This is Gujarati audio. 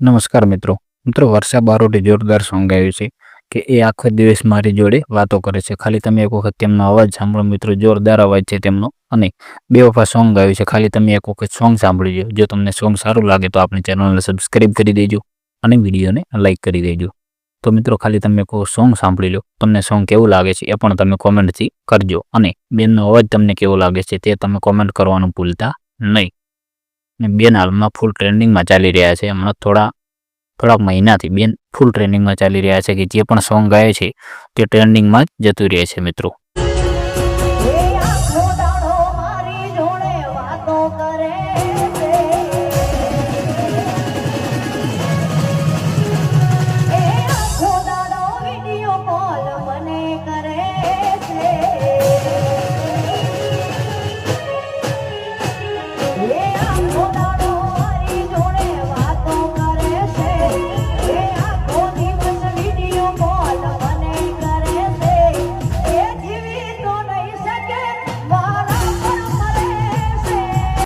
નમસ્કાર મિત્રો. મિત્રો, વર્ષા બારોટે જોરદાર સોંગ ગાયું છે કે એ આખો દિવસ મારી જોડે વાતો કરે છે. ખાલી તમે એક વખત તેમનો અવાજ સાંભળો મિત્રો, જોરદાર અવાજ છે તેમનો. અને બે વખત સોંગ ગાયું છે. ખાલી તમે એક વખત સોંગ સાંભળી લો જો તમને સોંગ સારું લાગે તો આપણી ચેનલને સબસ્ક્રાઈબ કરી દેજો અને વિડીયોને લાઇક કરી દેજો. તો મિત્રો, ખાલી તમે એક સોંગ સાંભળી લો તમને સોંગ કેવું લાગે છે એ પણ તમે કોમેન્ટથી કરજો. અને બેનનો અવાજ તમને કેવો લાગે છે તે તમે કોમેન્ટ કરવાનું ભૂલતા નહીં. ને બેન હાલમાં ફૂલ ટ્રેન્ડિંગમાં ચાલી રહ્યા છે. હમણાં થોડા, થોડાક મહિનાથી બેન ફૂલ ટ્રેન્ડિંગમાં ચાલી રહ્યા છે કે જે પણ સોંગ ગાય છે તે ટ્રેન્ડિંગમાં જતું રહે છે મિત્રો.